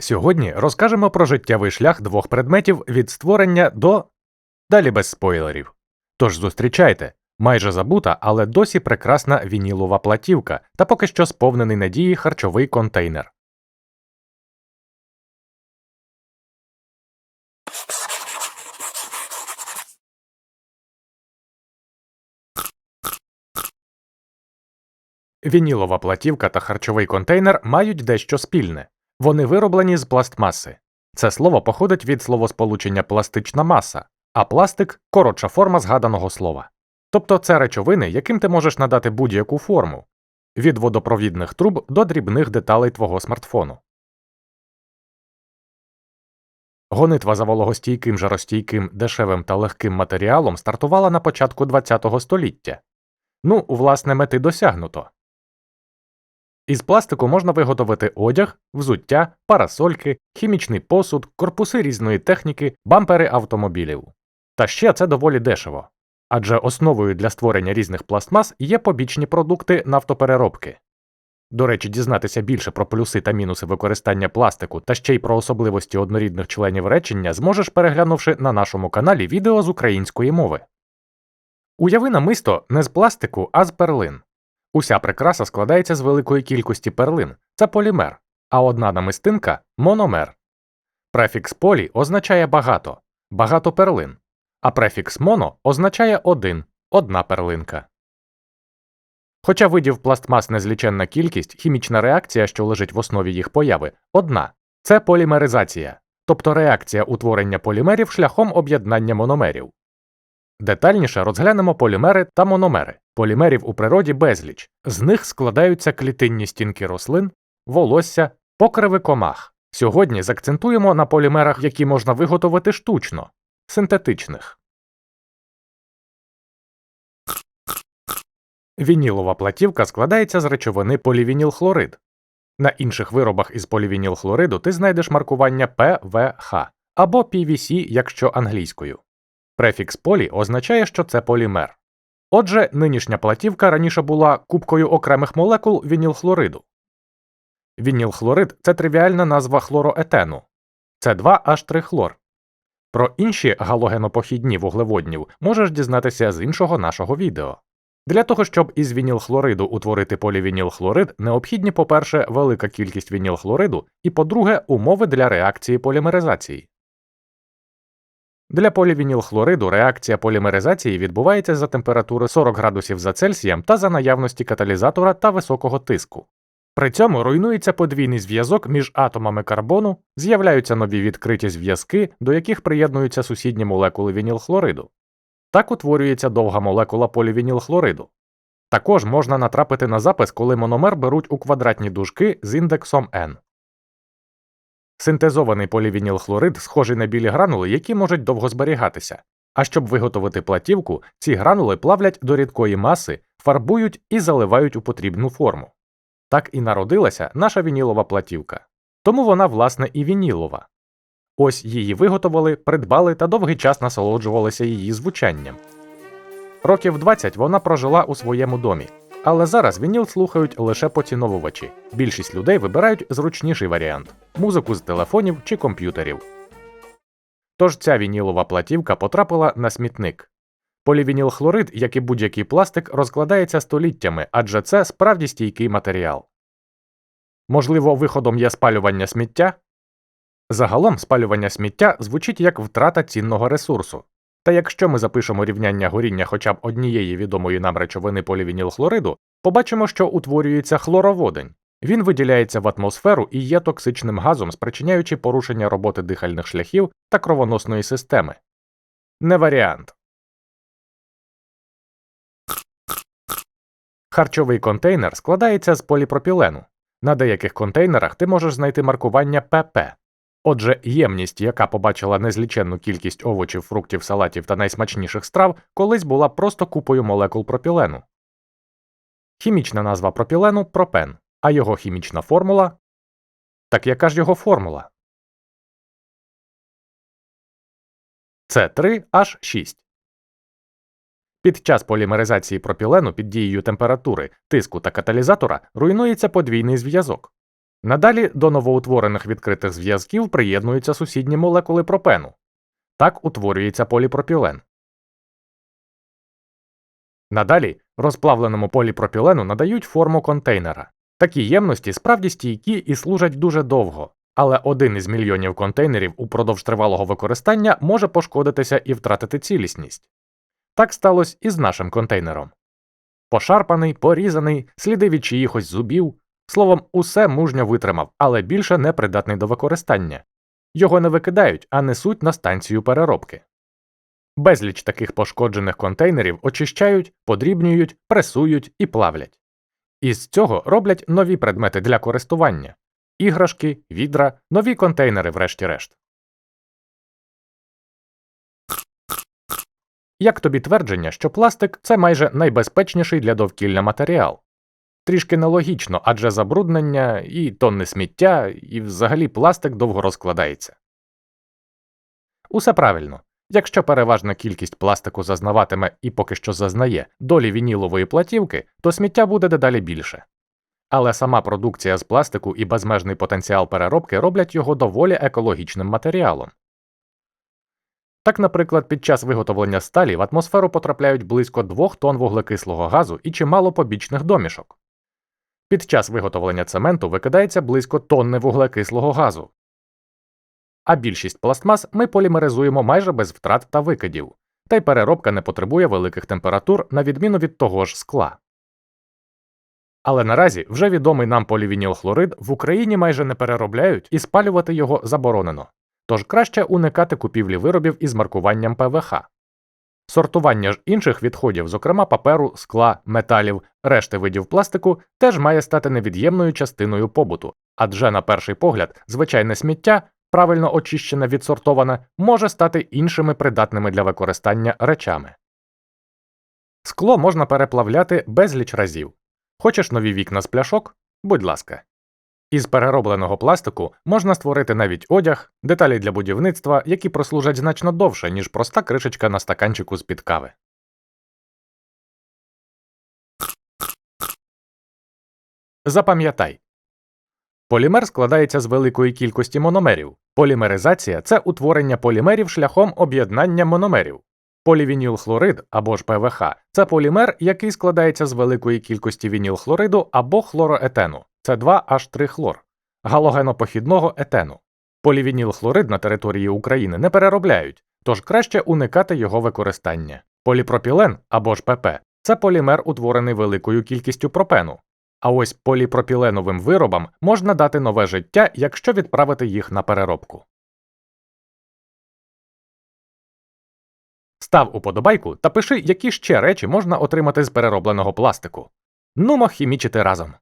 Сьогодні розкажемо про життєвий шлях двох предметів від створення до далі без спойлерів. Тож зустрічайте майже забута, але досі прекрасна вінілова платівка та поки що сповнений надії харчовий контейнер. Вінілова платівка та харчовий контейнер мають дещо спільне. Вони вироблені з пластмаси. Це слово походить від словосполучення пластична маса, а пластик коротша форма згаданого слова. Тобто це речовини, яким ти можеш надати будь-яку форму від водопровідних труб до дрібних деталей твого смартфону. Гонитва за вологостійким, жаростійким, дешевим та легким матеріалом стартувала на початку ХХ століття. Ну, власне, мети досягнуто. Із пластику можна виготовити одяг, взуття, парасольки, хімічний посуд, корпуси різної техніки, бампери автомобілів. Та ще це доволі дешево. Адже основою для створення різних пластмас є побічні продукти нафтопереробки. До речі, дізнатися більше про плюси та мінуси використання пластику та ще й про особливості однорідних членів речення зможеш переглянувши на нашому каналі відео з української мови. Уяви намисто не з пластику, а з перлин. Уся прикраса складається з великої кількості перлин це полімер, а одна намистинка мономер. Префікс полі означає багато, багато перлин, а префікс моно означає один, одна перлинка. Хоча видів пластмас незліченна кількість, хімічна реакція, що лежить в основі їх появи, одна це полімеризація, тобто реакція утворення полімерів шляхом об'єднання мономерів. Детальніше розглянемо полімери та мономери. Полімерів у природі безліч, з них складаються клітинні стінки рослин, волосся, покриви комах. Сьогодні закцентуємо на полімерах, які можна виготовити штучно, синтетичних. Вінілова платівка складається з речовини полівінілхлорид. На інших виробах із полівінілхлориду ти знайдеш маркування ПВХ або PVC, якщо англійською. Префікс полі означає, що це полімер. Отже, нинішня платівка раніше була кубкою окремих молекул вінілхлориду. Вінілхлорид це тривіальна назва хлороетену це 2 h 3 хлор. Про інші галогенопохідні вуглеводнів можеш дізнатися з іншого нашого відео. Для того, щоб із вінілхлориду утворити полівінілхлорид, необхідні, по-перше, велика кількість вінілхлориду і, по-друге, умови для реакції полімеризації. Для полівінілхлориду реакція полімеризації відбувається за температури 40 градусів за Цельсієм та за наявності каталізатора та високого тиску. При цьому руйнується подвійний зв'язок між атомами карбону, з'являються нові відкриті зв'язки, до яких приєднуються сусідні молекули вінілхлориду. Так утворюється довга молекула полівінілхлориду. Також можна натрапити на запис, коли мономер беруть у квадратні дужки з індексом n. Синтезований полівінілхлорид схожий на білі гранули, які можуть довго зберігатися. А щоб виготовити платівку, ці гранули плавлять до рідкої маси, фарбують і заливають у потрібну форму. Так і народилася наша вінілова платівка. Тому вона, власне, і вінілова. Ось її виготовили, придбали та довгий час насолоджувалися її звучанням. Років 20 вона прожила у своєму домі, але зараз вініл слухають лише поціновувачі. Більшість людей вибирають зручніший варіант музику з телефонів чи комп'ютерів. Тож ця вінілова платівка потрапила на смітник. Полівінілхлорид, як і будь-який пластик, розкладається століттями, адже це справді стійкий матеріал. Можливо, виходом є спалювання сміття? Загалом спалювання сміття звучить як втрата цінного ресурсу. Та якщо ми запишемо рівняння горіння хоча б однієї відомої нам речовини полівінілхлориду, побачимо, що утворюється хлороводень. Він виділяється в атмосферу і є токсичним газом, спричиняючи порушення роботи дихальних шляхів та кровоносної системи. Не варіант. Харчовий контейнер складається з поліпропілену. На деяких контейнерах ти можеш знайти маркування ПП. Отже, ємність, яка побачила незліченну кількість овочів, фруктів, салатів та найсмачніших страв, колись була просто купою молекул пропілену. Хімічна назва пропілену пропен, а його хімічна формула. Так яка ж його формула? Це 3 h 6 Під час полімеризації пропілену під дією температури, тиску та каталізатора руйнується подвійний зв'язок. Надалі до новоутворених відкритих зв'язків приєднуються сусідні молекули пропену. Так утворюється поліпропілен. Надалі розплавленому поліпропілену надають форму контейнера. Такі ємності справді стійкі і служать дуже довго, але один із мільйонів контейнерів упродовж тривалого використання може пошкодитися і втратити цілісність. Так сталося і з нашим контейнером. Пошарпаний, порізаний, сліди від чиїхось зубів, словом, усе мужньо витримав, але більше не придатний до використання. Його не викидають, а несуть на станцію переробки. Безліч таких пошкоджених контейнерів очищають, подрібнюють, пресують і плавлять. Із цього роблять нові предмети для користування іграшки, відра, нові контейнери, врешті-решт. Як тобі твердження, що пластик це майже найбезпечніший для довкілля матеріал? Трішки нелогічно, адже забруднення і тонни сміття, і взагалі пластик довго розкладається. Усе правильно. Якщо переважна кількість пластику зазнаватиме і поки що зазнає долі вінілової платівки, то сміття буде дедалі більше. Але сама продукція з пластику і безмежний потенціал переробки роблять його доволі екологічним матеріалом. Так, наприклад, під час виготовлення сталі в атмосферу потрапляють близько 2 тонн вуглекислого газу і чимало побічних домішок. Під час виготовлення цементу викидається близько тонни вуглекислого газу. А більшість пластмас ми полімеризуємо майже без втрат та викидів, та й переробка не потребує великих температур на відміну від того ж скла. Але наразі вже відомий нам полівінілхлорид в Україні майже не переробляють і спалювати його заборонено, тож краще уникати купівлі виробів із маркуванням ПВХ. Сортування ж інших відходів, зокрема паперу, скла, металів, решти видів пластику, теж має стати невід'ємною частиною побуту, адже на перший погляд звичайне сміття, правильно очищене відсортоване, може стати іншими придатними для використання речами. Скло можна переплавляти безліч разів. Хочеш нові вікна з пляшок? Будь ласка. Із переробленого пластику можна створити навіть одяг, деталі для будівництва, які прослужать значно довше, ніж проста кришечка на стаканчику з під кави. Запам'ятай. Полімер складається з великої кількості мономерів. Полімеризація це утворення полімерів шляхом об'єднання мономерів. Полівінілхлорид або ж ПВХ це полімер, який складається з великої кількості вінілхлориду або хлороетену це 2H3 хлор, галогенопохідного етену. Полівінілхлорид на території України не переробляють, тож краще уникати його використання. Поліпропілен або ж ПП це полімер, утворений великою кількістю пропену. А ось поліпропіленовим виробам можна дати нове життя, якщо відправити їх на переробку. Став уподобайку та пиши, які ще речі можна отримати з переробленого пластику. Нумо хімічити разом.